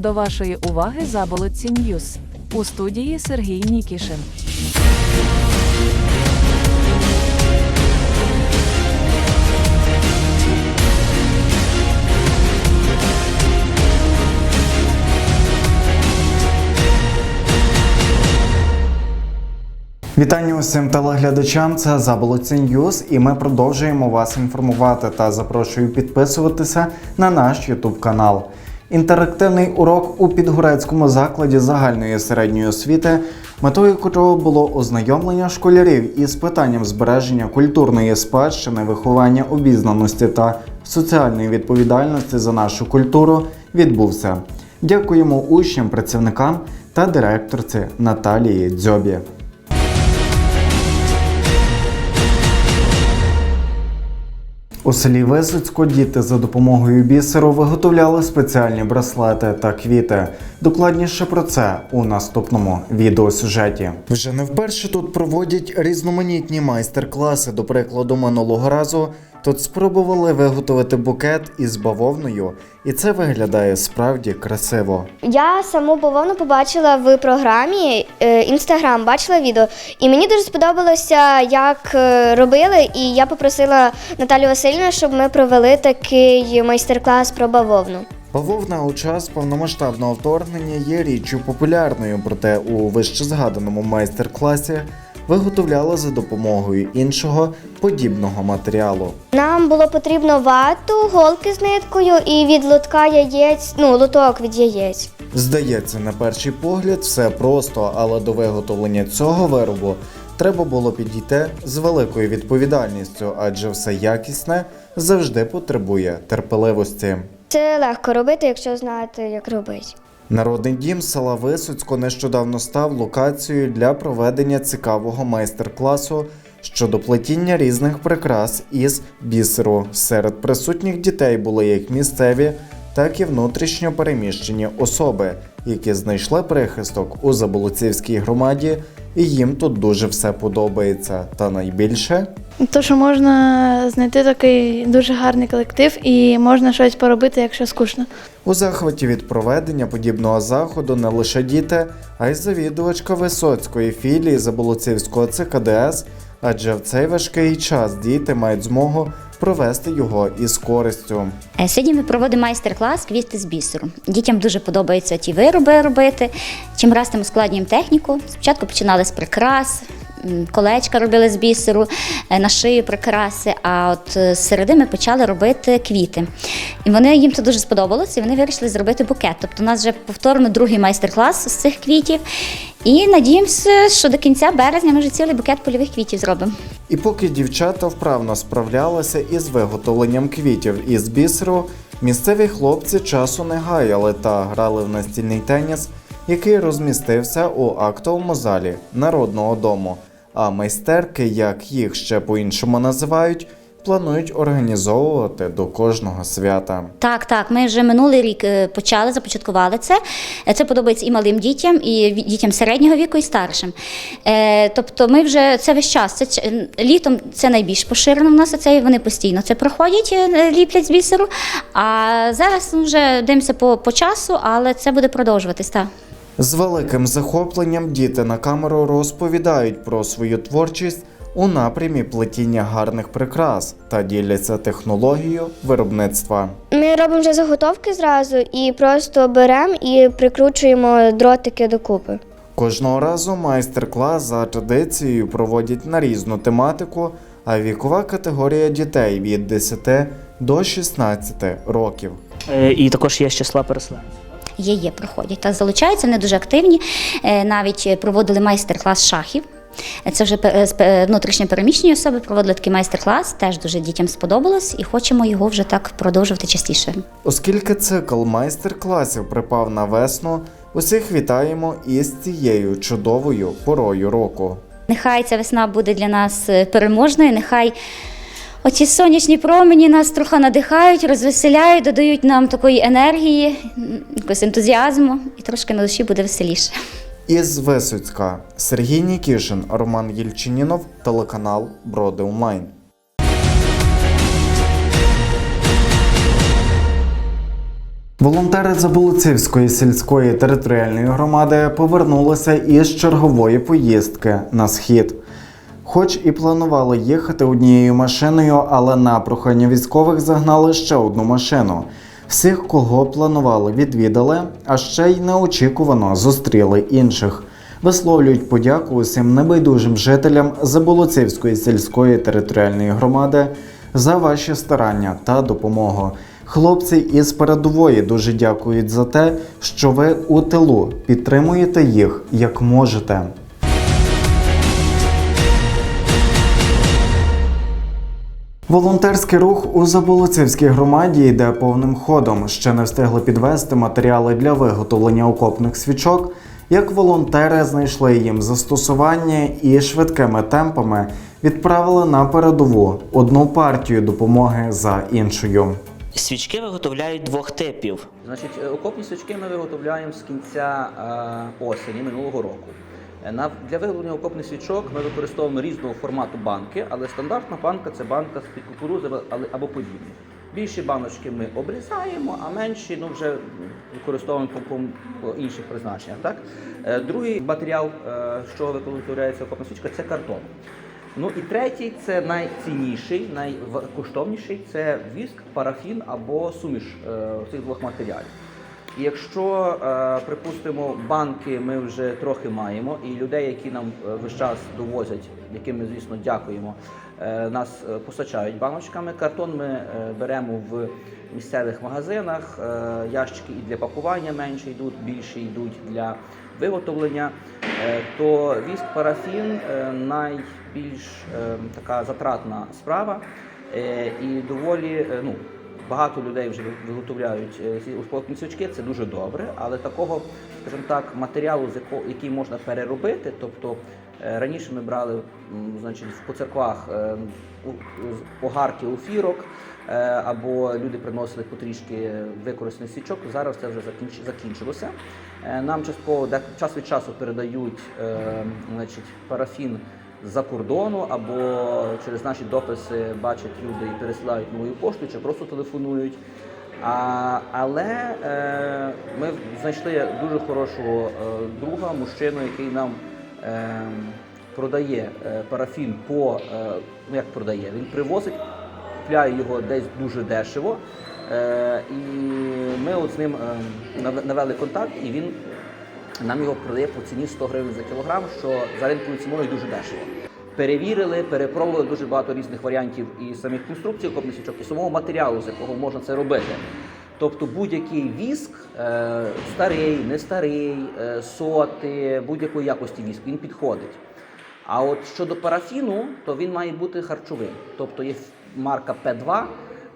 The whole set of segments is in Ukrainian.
До вашої уваги Заболотці Ньюс. У студії Сергій Нікішин. Вітання усім телеглядачам. Це Заболоці Ньюз, і ми продовжуємо вас інформувати та запрошую підписуватися на наш Ютуб канал. Інтерактивний урок у підгорецькому закладі загальної середньої освіти, метою котрого було ознайомлення школярів із питанням збереження культурної спадщини, виховання обізнаності та соціальної відповідальності за нашу культуру, відбувся. Дякуємо учням, працівникам та директорці Наталії Дзьобі. У селі Висоцько діти за допомогою бісеру виготовляли спеціальні браслети та квіти. Докладніше про це у наступному відеосюжеті. Вже не вперше тут проводять різноманітні майстер-класи. До прикладу, минулого разу тут спробували виготовити букет із бавовною, і це виглядає справді красиво. Я саму бавовну побачила в програмі Інстаграм, бачила відео, і мені дуже сподобалося, як е, робили. І я попросила Наталію Васильівну, щоб ми провели такий майстер-клас про бавовну. Бавовна у час повномасштабного вторгнення є річчю популярною, проте у вищезгаданому майстер-класі виготовляла за допомогою іншого подібного матеріалу. Нам було потрібно вату, голки з ниткою і від лотка яєць, ну лоток від яєць. Здається, на перший погляд все просто, але до виготовлення цього виробу треба було підійти з великою відповідальністю, адже все якісне завжди потребує терпеливості. Це легко робити, якщо знаєте, як робити. Народний дім села Висоцько нещодавно став локацією для проведення цікавого майстер-класу щодо плетіння різних прикрас із бісеру. Серед присутніх дітей були як місцеві, так і внутрішньо переміщені особи, які знайшли прихисток у Заболоцівській громаді, і їм тут дуже все подобається. Та найбільше То, що можна знайти такий дуже гарний колектив і можна щось поробити, якщо скучно. У захваті від проведення подібного заходу не лише діти, а й завідувачка Висоцької філії Заболоцівського ЦКДС, адже в цей важкий час діти мають змогу провести його із користю. Е, Сьогодні ми проводимо майстер-клас квіти з бісеру. Дітям дуже подобається ті вироби робити. Чим раз ми ускладнюємо техніку. Спочатку починали з прикрас, колечка робили з бісеру, е, на шию прикраси. А от е, з середи ми почали робити квіти. І вони їм це дуже сподобалось, і вони вирішили зробити букет. Тобто, у нас вже повторно другий майстер-клас з цих квітів. І надіємося, що до кінця березня ми вже цілий букет польових квітів зробимо. І поки дівчата вправно справлялися із виготовленням квітів із бісеру, місцеві хлопці часу не гаяли та грали в настільний теніс, який розмістився у актовому залі Народного дому. А майстерки, як їх ще по-іншому називають, планують організовувати до кожного свята. Так, так. Ми вже минулий рік е, почали, започаткували це. Е, Це подобається і малим дітям, і дітям середнього віку, і старшим. Е, тобто, ми вже це весь час. Це літом це найбільш поширено в нас. Це вони постійно це проходять, ліплять з бісеру. А зараз вже дивимося по, по часу, але це буде продовжуватись. Так. З великим захопленням діти на камеру розповідають про свою творчість у напрямі плетіння гарних прикрас та діляться технологією виробництва. Ми робимо вже заготовки зразу і просто беремо і прикручуємо дротики докупи. Кожного разу майстер-клас за традицією проводять на різну тематику, а вікова категорія дітей від 10 до 16 років. Е, І також є з числа переселенців. Є, є, проходять. Та залучаються, вони дуже активні. Е, Навіть проводили майстер-клас шахів. Це вже е, е, внутрішньо переміщені особи проводили такий майстер-клас, теж дуже дітям сподобалось, і хочемо його вже так продовжувати частіше. Оскільки цикл майстер-класів припав на весну, усіх вітаємо із цією чудовою порою року. Нехай ця весна буде для нас переможною. Нехай оці сонячні промені нас трохи надихають, розвеселяють, додають нам такої енергії, якогось ентузіазму, і трошки на душі буде веселіше. Із Висоцька Сергій Нікішин, Роман Єльчинінов, телеканал Броди Онлайн. Волонтери Заболоцівської сільської територіальної громади повернулися із чергової поїздки на схід. Хоч і планували їхати однією машиною, але на прохання військових загнали ще одну машину. Всіх, кого планували, відвідали, а ще й неочікувано зустріли інших. Висловлюють подяку усім небайдужим жителям Заболоцівської сільської територіальної громади за ваші старання та допомогу. Хлопці із передової дуже дякують за те, що ви у тилу підтримуєте їх як можете. Волонтерський рух у Заболоцівській громаді йде повним ходом. Ще не встигли підвести матеріали для виготовлення окопних свічок. Як волонтери знайшли їм застосування і швидкими темпами відправили на передову одну партію допомоги за іншою. Свічки виготовляють двох типів. Значить, е, окопні свічки ми виготовляємо з кінця е, осені минулого року. Е, для виготовлення окопних свічок ми використовуємо різного формату банки, але стандартна банка це банка з-під кукурузи або подібне. Більші баночки ми обрізаємо, а менші ну, вже використовуємо по, інших призначеннях. Так? Е, Другий матеріал, е, з чого виготовляється окопна свічка, це картон. Ну і третій це найцінніший, найкоштовніший це віск, парафін або суміш цих двох матеріалів. Якщо, е, припустимо, банки ми вже трохи маємо, і людей, які нам е, весь час довозять, яким ми, звісно, дякуємо, е, нас постачають баночками. Картон ми беремо в місцевих магазинах, ящики і для пакування менше йдуть, більше йдуть для виготовлення. То віск парафін найбільш така затратна справа і доволі ну, багато людей вже виготовляють е, ці успокійні свічки, це дуже добре, але такого, скажімо так, матеріалу, який можна переробити, тобто е, раніше ми брали значить, по церквах е, огарки офірок, е, або люди приносили потрішки використаних свічок. Зараз це вже закінч- закінчилося. Нам частково час від часу передають значить, парафін з-за кордону або через наші дописи бачать люди і пересилають новою поштою, чи просто телефонують. А, але е, ми знайшли дуже хорошого е, друга, мужчину, який нам е, продає е, парафін по е, ну як продає, він привозить, купляє його десь дуже дешево. Е, і ми от з ним е, навели контакт, і він нам його продає по ціні 100 гривень за кілограм, що за ринковою ціною дуже дешево. Перевірили, перепробували дуже багато різних варіантів і самих конструкцій окопних свічок, і самого матеріалу, з якого можна це робити. Тобто будь-який віск, е, старий, не старий, е, соти, будь-якої якості віск, він підходить. А от щодо парафіну, то він має бути харчовим. Тобто є марка П2,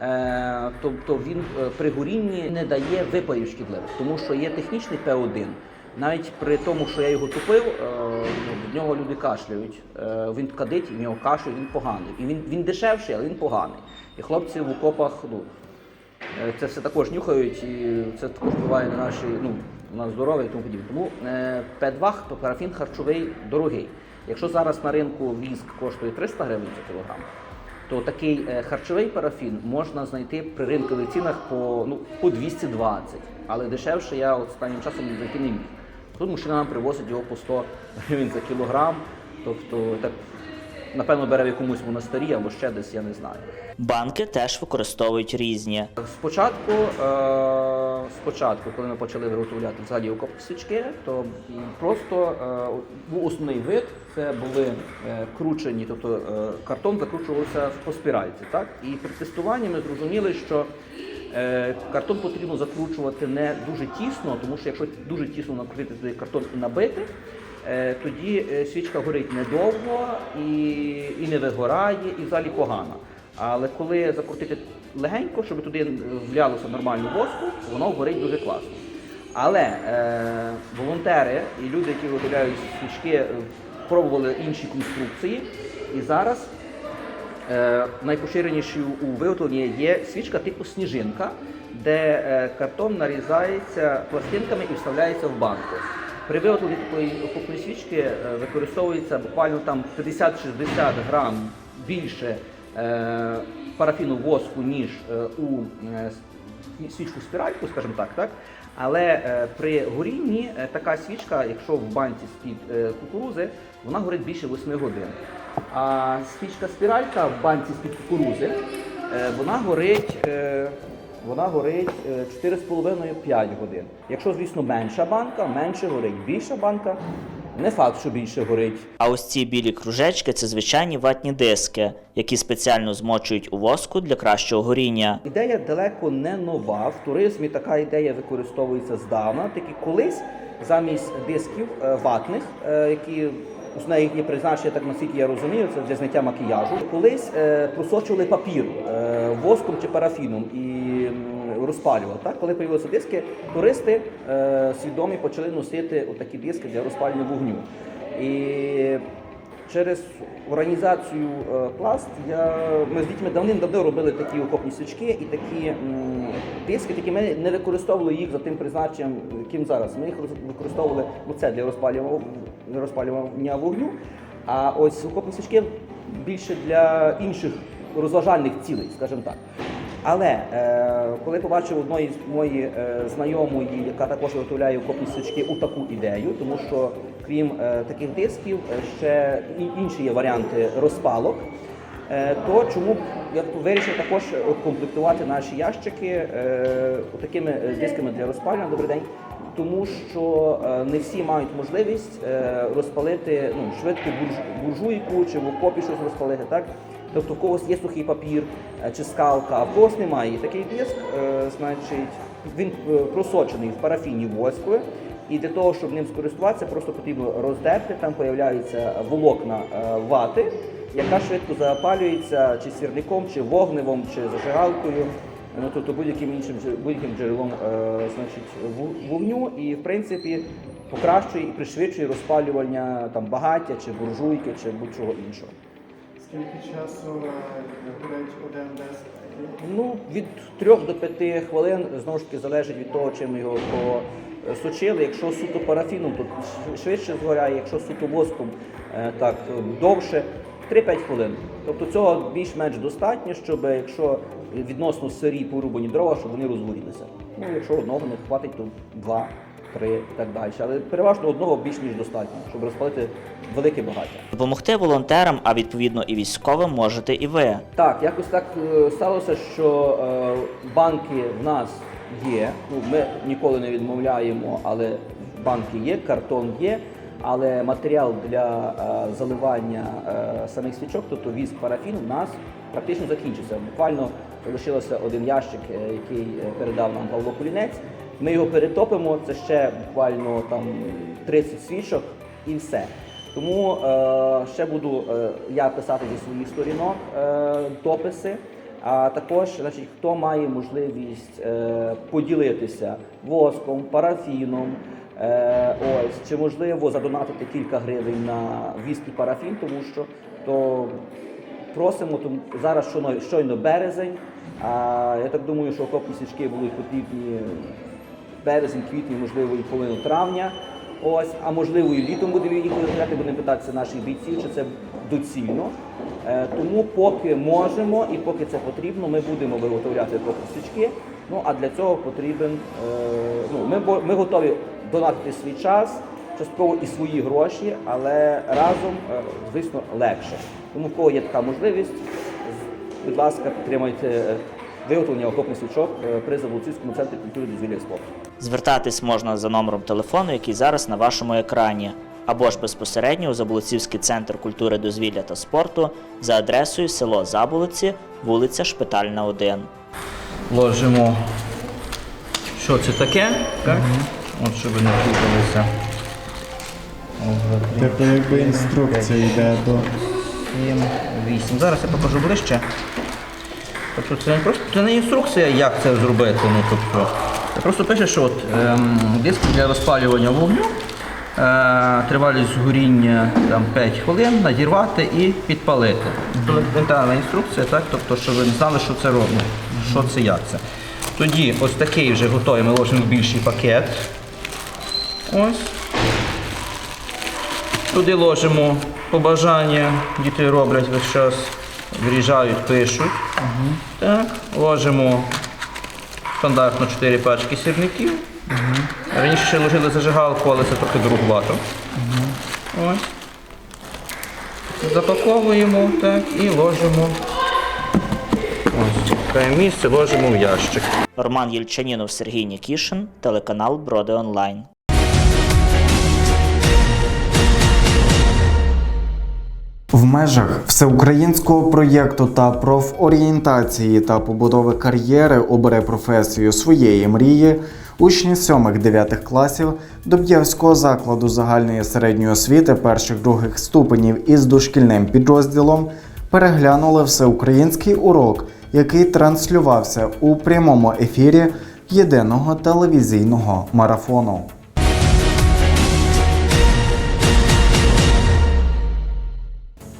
е, тобто він при горінні не дає випарів шкідливих, тому що є технічний П1. Навіть при тому, що я його тупив, е, ну, від нього люди кашляють. Е, Він кадить, в нього кашлю, він поганий. І він, він дешевший, але він поганий. І хлопці в окопах, ну, Е, Це все також нюхають, і це також впливає на наші ну, на здоров'я і тому подібне. Тому е, П2 то парафін харчовий дорогий. Якщо зараз на ринку віск коштує 300 гривень за кілограм, то такий харчовий парафін можна знайти при ринкових цінах по, ну, по 220. Але дешевше я останнім часом знайти не міг. Тут мужчина нам привозить його по 100 гривень за кілограм. Тобто, так, напевно, бере в якомусь монастирі або ще десь, я не знаю. Банки теж використовують різні. Спочатку, е, спочатку, коли ми почали виготовляти взагалі окопні свічки, то просто е, був основний вид, це були е, кручені, тобто е, картон закручувався по спіральці. Так? І при тестуванні ми зрозуміли, що картон потрібно закручувати не дуже тісно, тому що якщо дуже тісно накрутити туди картон і набити, е, тоді е, свічка горить недовго і, і не вигорає, і взагалі погано. Але коли закрутити легенько, щоб туди влялося нормально воску, воно горить дуже класно. Але е, волонтери і люди, які виготовляють свічки, е, пробували інші конструкції. І зараз е, найпоширенішою у виготовленні є свічка типу сніжинка, де е, картон нарізається пластинками і вставляється в банку. При виготовленні такої окопної свічки е, використовується буквально там 50-60 грам більше е, парафіну воску, ніж е, у е, свічку спіральку, скажімо так, так? Але е, при горінні е, така свічка, якщо в банці з-під е, кукурузи, вона горить більше 8 годин. А свічка спіралька в банці з-під кукурузи, е, вона горить. Е, вона горить е, 4,5-5 годин. Якщо, звісно, менша банка, менше горить. Більша банка, не факт, що більше горить. А ось ці білі кружечки це звичайні ватні диски, які спеціально змочують у воску для кращого горіння. Ідея далеко не нова. В туризмі така ідея використовується здавна. Тільки колись замість дисків е, ватних, е, які основне їхнє призначення, так наскільки я розумію, це для зняття макіяжу. Колись е, просочували папір е, воском чи парафіном і розпалювали. Так, коли появилися диски, туристи е, свідомі почали носити отакі диски для розпалювання вогню. І Через організацію е, пласт я, ми з дітьми давним-давно робили такі окопні свічки і такі диски, такі ми не використовували їх за тим призначенням, яким зараз. Ми їх використовували це для розпалювання, розпалювання вогню. А ось окопні свічки більше для інших розважальних цілей, скажімо так. Але е, коли побачив одної з моєї е, знайомої, яка також виготовляє окопні свічки, у таку ідею, тому що крім е, таких дисків, е, ще інші є варіанти розпалок. Е, то чому б я вирішив також комплектувати наші ящики такими дисками для розпалювання. Добрий день. Тому що не всі мають можливість розпалити ну, швидко бурж- буржуйку чи в окопі щось розпалити, так? Тобто в когось є сухий папір чи скалка, а в когось немає. І такий диск, значить, він просочений в парафіні воскове. І для того, щоб ним скористуватися, просто потрібно роздерти, там з'являються волокна е, вати, яка швидко запалюється чи свірляком, чи вогневом, чи зажигалкою, ну, тобто будь-яким іншим будь-яким джерелом е, значить, вогню. І в принципі покращує і пришвидшує розпалювання там, багаття, чи буржуйки, чи будь-чого іншого. Скільки часу горить один диск? Ну, від 3 до 5 хвилин знову ж таки залежить від того, чим його просочили. Якщо суто парафіном, то швидше згоряє, якщо суто воском, е, так довше 3-5 хвилин. Тобто цього більш-менш достатньо, щоб якщо відносно сирі порубані дрова, щоб вони розгорілися. Ну, якщо одного не хватить, то два, три і так далі. Але переважно одного більш ніж достатньо, щоб розпалити велике багаття. Допомогти волонтерам, а відповідно і військовим можете і ви. Так, якось так е, сталося, що е, банки в нас є. Ну, ми ніколи не відмовляємо, але банки є, картон є. Але матеріал для е, заливання е, самих свічок, тобто віск парафін, у нас практично закінчився. Буквально залишилося один ящик, е, який е, передав нам Павло Кулінець. Ми його перетопимо. Це ще буквально там 30 свічок і все. Тому е, ще буду е, я писати зі своїх сторінок е, дописи. А також, значить, хто має можливість е, поділитися воском, парафіном, е, ось, чи можливо задонатити кілька гривень на віск і парафін, тому що то просимо, тому зараз щойно, щойно березень. А я так думаю, що окопні свічки будуть потрібні березень, квітень, можливо, і половину травня. Ось, а можливо, і літом будемо їх виробляти, будемо питатися наших бійців, чи це доцільно. Е, тому поки можемо і поки це потрібно, ми будемо виготовляти окопні свічки. Ну а для цього потрібен. Е, ну, ми, ми готові донатити свій час, частково і свої гроші, але разом, е, звісно, легше. Тому в кого є така можливість, будь ласка, підтримайте е, виготовлення окопних свічок е, при Заболоцівському центрі культури дозвілля спорту. Звертатись можна за номером телефону, який зараз на вашому екрані, або ж безпосередньо у Заболоцівський центр культури, дозвілля та спорту за адресою село Заболоці, вулиця Шпитальна, 1. Ложимо, що це таке, так? От, щоб не плуталися. Типу якби інструкція йде до 7, 8. Зараз я покажу ближче. Тобто це не просто це не інструкція, як це зробити. Ну, тобто, просто пише, що от, ем, диск для розпалювання вогню, е, тривалість горіння там, 5 хвилин, надірвати і підпалити. Елементарна інструкція, так? тобто, щоб ви знали, що це робить, що це, як це. Тоді ось такий вже готовий, ми ложимо в більший пакет. Ось. Туди ложимо побажання, діти роблять весь час, вріжають, пишуть. Так, ложимо Стандартно 4 пачки сірників. Раніше ще ложили зажигалку, але це трохи дороговато. Ось. Запаковуємо так і ложимо. Ось, місце, ложимо в ящик. Роман Єльчанінов, Сергій Нікішин, телеканал Броди Онлайн. В межах всеукраїнського проєкту та профорієнтації та побудови кар'єри обере професію своєї мрії. Учні 7-9 класів Доб'євського закладу загальної середньої освіти перших-других ступенів із дошкільним підрозділом переглянули всеукраїнський урок, який транслювався у прямому ефірі єдиного телевізійного марафону.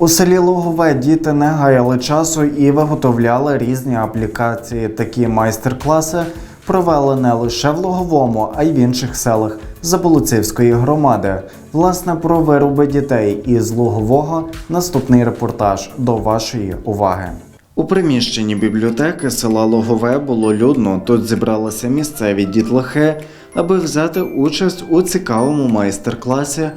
У селі Логове діти не гаяли часу і виготовляли різні аплікації. Такі майстер-класи провели не лише в Логовому, а й в інших селах Заболоцівської громади. Власне, про вироби дітей із Логового наступний репортаж до вашої уваги. У приміщенні бібліотеки села Логове було людно. Тут зібралися місцеві дітлахи, аби взяти участь у цікавому майстер-класі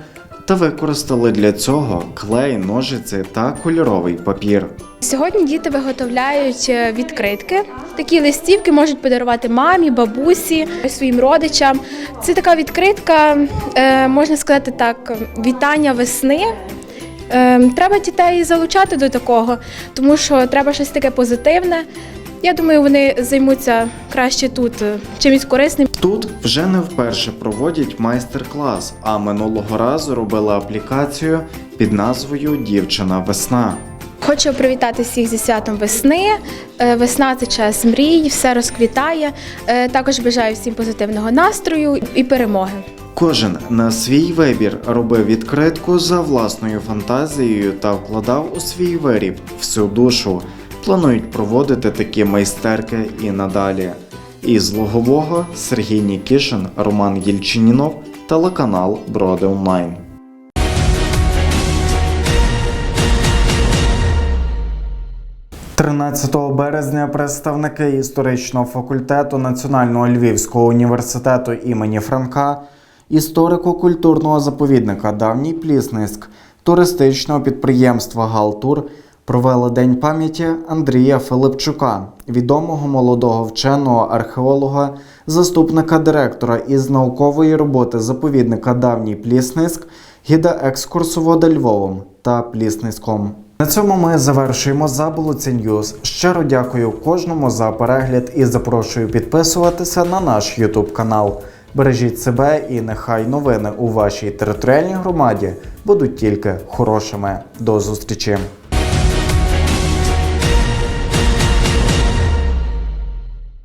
та використали для цього клей, ножиці та кольоровий папір. Сьогодні діти виготовляють е, відкритки. Такі листівки можуть подарувати мамі, бабусі, своїм родичам. Це така відкритка, е, можна сказати так, вітання весни. Е, Треба дітей залучати до такого, тому що треба щось таке позитивне. Я думаю, вони займуться краще тут е, чимось корисним. Тут вже не вперше проводять майстер-клас, а минулого разу робили аплікацію під назвою Дівчина весна. Хочу привітати всіх зі святом весни. Е, Весна це час мрій, все розквітає. Е, Також бажаю всім позитивного настрою і перемоги. Кожен на свій вибір робив відкритку за власною фантазією та вкладав у свій виріб всю душу. Планують проводити такі майстерки і надалі. Із Логового Сергій Нікішин, Роман Єльчинінов, телеканал Броди Онлайн. – 13 березня представники історичного факультету Національного Львівського університету імені Франка, історико-культурного заповідника Давній Плісниськ, туристичного підприємства Галтур провели День пам'яті Андрія Филипчука, відомого молодого вченого археолога, заступника директора із наукової роботи заповідника Давній Плісниськ, гіда екскурсовода Львовом та Плісниськом. На цьому ми завершуємо Заболоці Ньюз. Щиро дякую кожному за перегляд і запрошую підписуватися на наш YouTube канал. Бережіть себе і нехай новини у вашій територіальній громаді будуть тільки хорошими. До зустрічі!